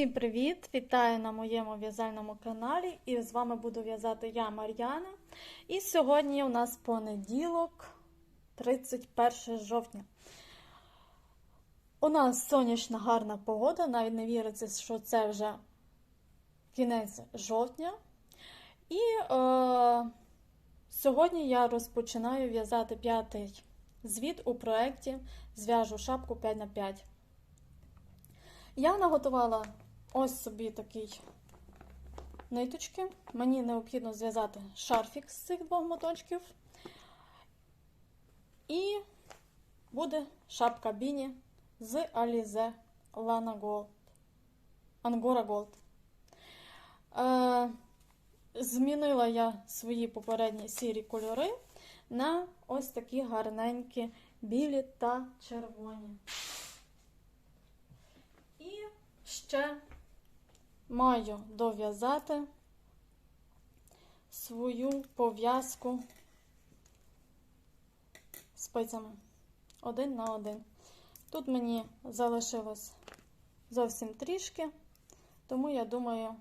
Усім привіт! Вітаю на моєму в'язальному каналі. І з вами буду в'язати я, Мар'яна. І сьогодні у нас понеділок, 31 жовтня. У нас сонячна гарна погода, навіть не віриться, що це вже кінець жовтня. І е, сьогодні я розпочинаю в'язати п'ятий звіт у проєкті Зв'яжу шапку 5х5. Я наготувала ось собі такий ниточки. Мені необхідно зв'язати шарфік з цих двох моточків. І буде шапка Біні з Alize Lana Gold. Angora Gold. Е, змінила я свої попередні сірі кольори на ось такі гарненькі білі та червоні. І ще маю дов'язати свою пов'язку спицями один на один. Тут мені залишилось зовсім трішки, тому я думаю,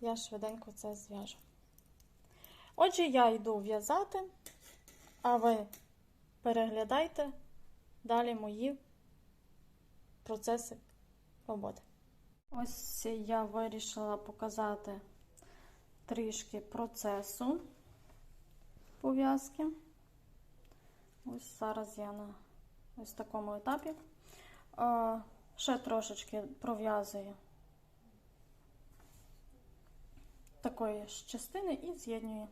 я швиденько це зв'яжу. Отже, я йду в'язати, а ви переглядайте далі мої процеси роботи. Ось я вирішила показати трішки процесу пов'язки. Ось зараз я на ось такому етапі. Ще трошечки пров'язую такої ж частини і з'єднюю.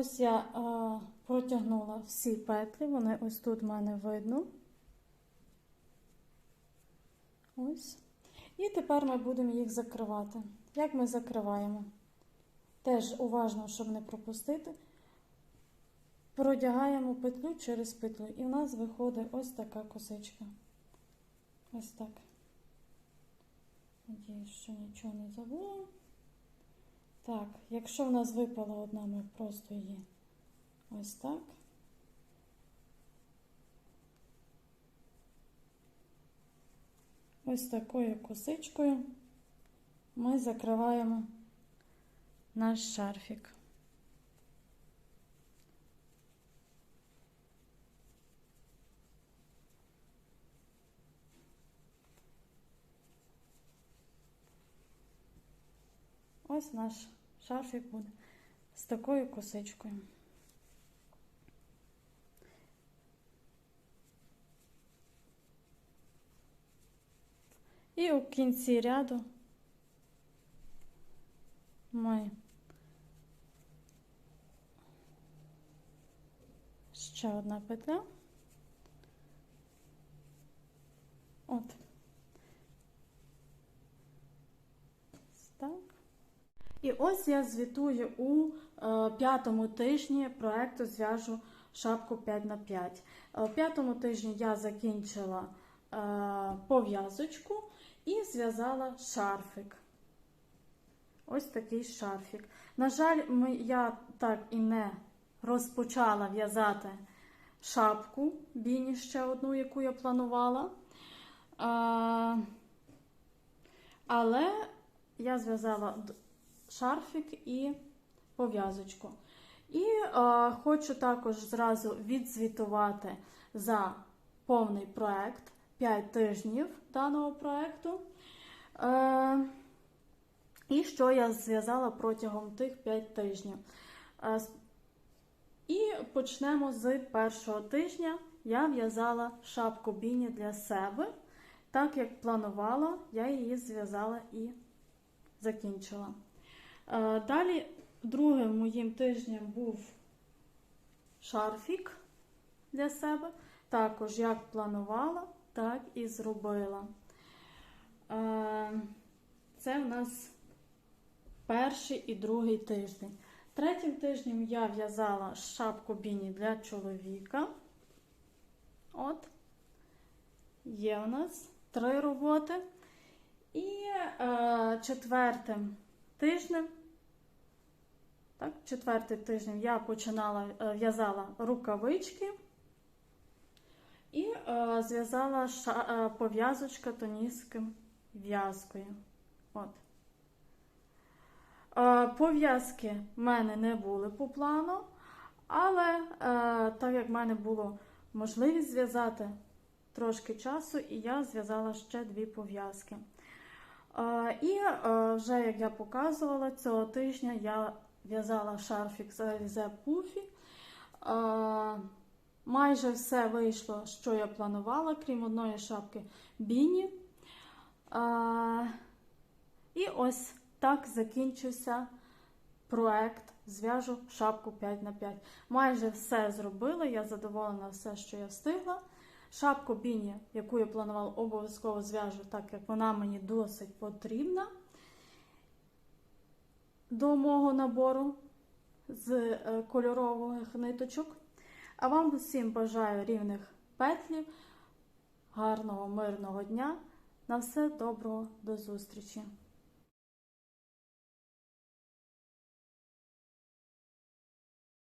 Ось я е, протягнула всі петлі, вони ось тут в мене видно. Ось. І тепер ми будемо їх закривати. Як ми закриваємо? Теж уважно, щоб не пропустити. Продягаємо петлю через петлю. І в нас виходить ось така косичка. Ось так. Надіюсь, що нічого не забула. Так, якщо в нас випала одна, ми просто її ось так. Ось такою косичкою ми закриваємо наш шарфік. Ось наш шарфік буде з такою косичкою. І у кінці ряду ми ще одна петля. От. Так. І ось я звітую у е, п'ятому тижні проекту зв'яжу шапку 5 на 5 У п'ятому тижні я закінчила е, пов'язочку і зв'язала шарфик. Ось такий шарфік. На жаль, я так і не розпочала в'язати шапку, біні ще одну, яку я планувала. Е, але я зв'язала шарфік і пов'язочку. І е, хочу також зразу відзвітувати за повний проект 5 тижнів даного проекту. Е, і що я зв'язала протягом тих 5 тижнів. Е, І почнемо з першого тижня. Я в'язала шапку Біні для себе. Так як планувала, я її зв'язала і закінчила. Е, Далі, другим моїм тижнем був шарфік для себе. Також як планувала, так і зробила. Е, Це в нас перший і другий тиждень. Третім тижнем я в'язала шапку біні для чоловіка. От. Є у нас три роботи. І е, четвертим тижнем, так, четвертий тиждень я починала е, в'язала рукавички і е, зв'язала е, пов'язочка тонійським в'язкою. От. Пов'язки в мене не були по плану, але так як в мене було можливість зв'язати трошки часу, і я зв'язала ще дві пов'язки. І вже як я показувала, цього тижня я в'язала шарфік з Alize Puffy. Майже все вийшло, що я планувала, крім одної шапки Біні. І ось так закінчився проект Зв'яжу шапку 5 на 5 Майже все зробила, я задоволена все, що я встигла. Шапку Біні, яку я планувала, обов'язково зв'яжу, так як вона мені досить потрібна до мого набору з е, кольорових ниточок. А вам усім бажаю рівних петлів, гарного, мирного дня. На все доброго, до зустрічі!